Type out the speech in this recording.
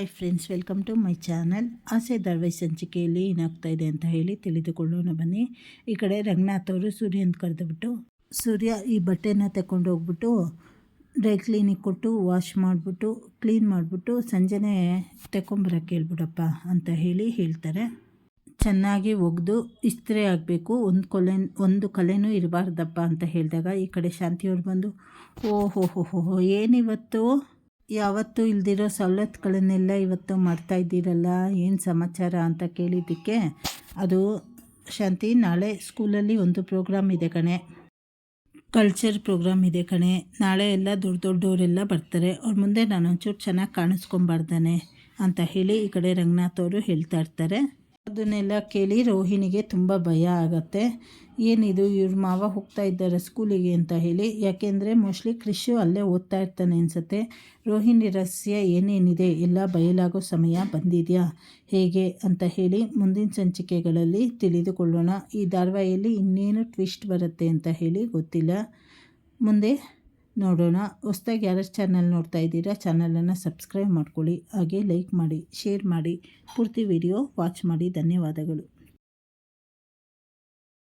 Hi friends welcome to my channel ಆಸೆ ಧಾರಾವಾಹಿ ಸಂಚಿಕೆಯಲ್ಲಿ ಏನಾಗ್ತಾ ಇದೆ ಅಂತ ಹೇಳಿ ತಿಳಿದುಕೊಳ್ಳೋಣ ಬನ್ನಿ. ಈ ಕಡೆ ರಂಗನಾಥ್ ಅವರು ಸೂರ್ಯ ಅಂತ ಕರೆದುಬಿಟ್ಟು, ಸೂರ್ಯ ಈ ಬಟ್ಟೆನ ತಗೊಂಡು ಹೋಗ್ಬಿಟ್ಟು ಡ್ರೈ ಕ್ಲೀನಿಗೆ ಕೊಟ್ಟು ವಾಶ್ ಮಾಡಿಬಿಟ್ಟು ಕ್ಲೀನ್ ಮಾಡಿಬಿಟ್ಟು, ಸಂಜೆನೇ ತಗೊಂಬರಕ್ಕೆ ಹೇಳ್ಬಿಡಪ್ಪ ಅಂತ ಹೇಳಿ ಹೇಳ್ತಾರೆ. ಚೆನ್ನಾಗಿ ಒಗೆದು ಇಸ್ತ್ರಿ ಆಗಬೇಕು ಒಂದು ಕೊಲೆ, ಒಂದು ಕಲೆನೂ ಇರಬಾರ್ದಪ್ಪ ಅಂತ ಹೇಳಿದಾಗ ಈ ಕಡೆ ಶಾಂತಿಯವ್ರು ಬಂದು ಓಹೋ ಹೋ ಹೋ ಹೋ ಏನಿವತ್ತು? ಯಾವತ್ತೂ ಇಲ್ದಿರೋ ಸವಲತ್ತುಗಳನ್ನೆಲ್ಲ ಇವತ್ತು ಮಾಡ್ತಾ ಇದ್ದೀರಲ್ಲ? ಏನು ಸಮಾಚಾರ ಅಂತ ಕೇಳಿದ್ದಕ್ಕೆ ಅದು ಶಾಂತಿ, ನಾಳೆ ಸ್ಕೂಲಲ್ಲಿ ಒಂದು ಪ್ರೋಗ್ರಾಮ್ ಇದೆ ಕಣೆ. ಕಲ್ಚರ್ ಪ್ರೋಗ್ರಾಮ್ ಇದೆ ಕಣೆ. ನಾಳೆ ಎಲ್ಲ ದೊಡ್ಡ ದೊಡ್ಡವರೆಲ್ಲ ಬರ್ತಾರೆ. ಅವ್ರ ಮುಂದೆ ನಾನು ಒಂಚೂರು ಚೆನ್ನಾಗಿ ಕಾಣಿಸ್ಕೊಂಬಾರ್ದಾನೆ ಅಂತ ಹೇಳಿ ಈ ಕಡೆ ರಂಗನಾಥ್ ಅವರು ಹೇಳ್ತಾ ಇರ್ತಾರೆ. ಅದನ್ನೆಲ್ಲ ಕೇಳಿ ರೋಹಿಣಿಗೆ ತುಂಬ ಭಯ ಆಗತ್ತೆ. ಏನಿದು, ಇವ್ರ ಮಾವ ಹೋಗ್ತಾ ಇದ್ದಾರೆ ಸ್ಕೂಲಿಗೆ ಅಂತ ಹೇಳಿ. ಯಾಕೆಂದರೆ ಮೋಸ್ಟ್ಲಿ ಕೃಷಿ ಅಲ್ಲೇ ಓದ್ತಾ ಇರ್ತಾನೆ ಅನಿಸುತ್ತೆ. ರೋಹಿಣಿ ರಹಸ್ಯ ಏನೇನಿದೆ, ಎಲ್ಲ ಬಯಲಾಗೋ ಸಮಯ ಬಂದಿದೆಯಾ, ಹೇಗೆ ಅಂತ ಹೇಳಿ ಮುಂದಿನ ಸಂಚಿಕೆಗಳಲ್ಲಿ ತಿಳಿದುಕೊಳ್ಳೋಣ. ಈ ಧಾರಾವಾಹಿಯಲ್ಲಿ ಇನ್ನೇನು ಟ್ವಿಸ್ಟ್ ಬರುತ್ತೆ ಅಂತ ಹೇಳಿ ಗೊತ್ತಿಲ್ಲ. ಮುಂದೆ ನೋಡೋಣ. ಹೊಸ್ದಾಗಿ ಯಾರು ಚಾನಲ್ ನೋಡ್ತಾ ಇದ್ದೀರಾ ಚಾನಲನ್ನು ಸಬ್ಸ್ಕ್ರೈಬ್ ಮಾಡ್ಕೊಳ್ಳಿ. ಹಾಗೆ ಲೈಕ್ ಮಾಡಿ ಶೇರ್ ಮಾಡಿ. ಪೂರ್ತಿ ವಿಡಿಯೋ ವಾಚ್ ಮಾಡಿ. ಧನ್ಯವಾದಗಳು.